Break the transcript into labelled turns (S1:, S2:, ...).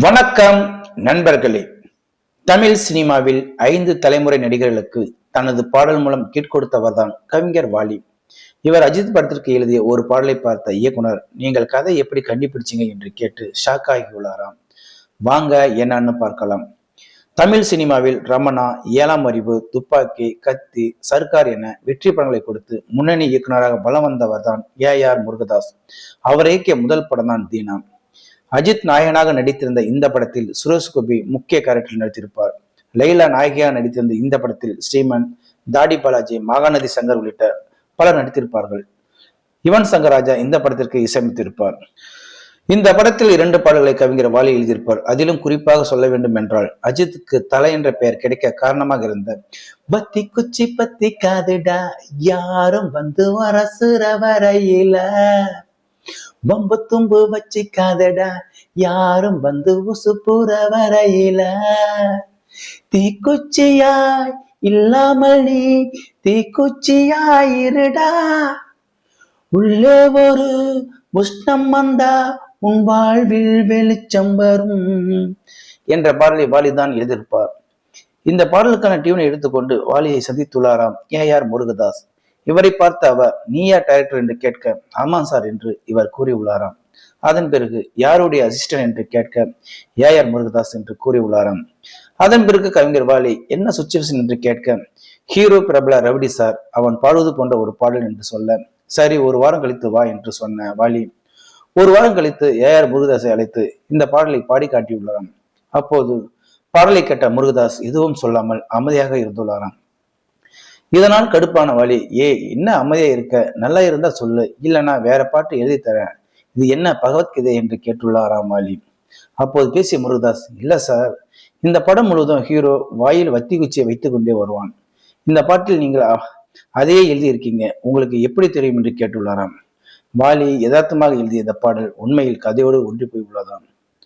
S1: வணக்கம் நண்பர்களே. தமிழ் சினிமாவில் ஐந்து தலைமுறை நடிகர்களுக்கு தனது பாடல் மூலம் கீழ்கொடுத்தவர்தான் கவிஞர் வாலி. இவர் அஜித் படத்திற்கு எழுதிய ஒரு பாடலை பார்த்த இயக்குனர் நீங்கள் கதை எப்படி கண்டுபிடிச்சீங்க? என்று கேட்டு ஷாக் ஆகியுள்ளாராம். வாங்க என்னன்னு பார்க்கலாம். தமிழ் சினிமாவில் ரமணா ஏழாம் அறிவு துப்பாக்கி கத்தி சர்க்கார் என வெற்றி படங்களை கொடுத்து முன்னணி இயக்குனராக பலம் வந்தவர் தான் ஏ ஆர் முருகதாஸ். அவர் இயக்கிய முதல் படம் தான் தீனா. அஜித் நாயகனாக நடித்திருந்த இந்த படத்தில் சுரேஷ் கோபி முக்கிய கேரக்டரில் நடித்திருப்பார். லைலா நாயகியாக நடித்திருந்த இந்த படத்தில் ஸ்ரீமன் தாடி பாலாஜி மகாநதி சங்கர் உள்ளிட்ட பலர் நடித்திருப்பார்கள். யுவன் சங்கர் ராஜா இந்த படத்திற்கு இசையமைத்திருப்பார். இந்த படத்தில் இரண்டு பாடல்களை கவிஞர் வாலி எழுதியிருப்பார். அதிலும் குறிப்பாக சொல்ல வேண்டும் என்றால் அஜித்துக்கு தலை என்ற பெயர் கிடைக்க காரணமாக இருந்த பத்தி குச்சி பத்தி காதுடா யாரும் வந்து அரசுற வரையில பம்பு தும்பு வச்சுக்காதடா. யாரும் வந்து உசுப்புற வரையில. தீக்குச்சியாய் இல்லாமல் நீ தீக்குச்சியாயிருடா. உள்ளே ஒரு உஷ்ணம் வந்தா உன் வாழ்வில் வெளிச்சம் வரும் என்ற பாடலை வாலிதான் எழுதியிருப்பார். இந்த பாடலுக்கான டியூனை எடுத்துக்கொண்டு வாலியை சந்தித்துள்ளாராம் ஏ ஆர் முருகதாஸ். இவரை பார்த்த அவர் நீயா டைரக்டர் என்று கேட்க ஆமாம் சார் என்று இவர் கூறியுள்ளாராம். அதன் பிறகு யாருடைய அசிஸ்டன்ட் என்று கேட்க ஏ ஆர் முருகதாஸ் என்று கூறியுள்ளாராம். அதன் பிறகு கவிஞர் வாலி என்ன சுச்சுவேஷன் என்று கேட்க ஹீரோ பிரபல ரவுடி சார் அவன் பாடுவது போன்ற ஒரு பாடல் என்று சொல்ல சரி ஒரு வாரம் கழித்து வா என்று சொன்ன வாலி ஒரு வாரம் கழித்து ஏ ஆர் முருகதாஸை அழைத்து இந்த பாடலை பாடி காட்டியுள்ளாராம். அப்போது பாடலை கேட்ட முருகதாஸ் எதுவும் சொல்லாமல் அமைதியாக இருந்துள்ளாராம். இதனால் கடுப்பான வழி ஏ என்ன அமைதியா இருக்க? நல்லா இருந்தா சொல்லு. இல்லைன்னா வேற பாட்டு எழுதி தரேன். இது என்ன பகவத்கீதை என்று கேட்டுள்ளாராம் வாலி அப்போது பேசிய முருகதாஸ் இல்ல சார். இந்த படம் முழுவதும் ஹீரோ வாயில் வத்தி குச்சியை வைத்து கொண்டே வருவான். இந்த பாட்டில் நீங்கள் அதையே எழுதியிருக்கீங்க. உங்களுக்கு எப்படி தெரியும்? என்று கேட்டுள்ளாராம். வாலி யதார்த்தமாக எழுதிய இந்த பாடல் உண்மையில் கதையோடு ஒன்றி போய் உள்ளதாம்.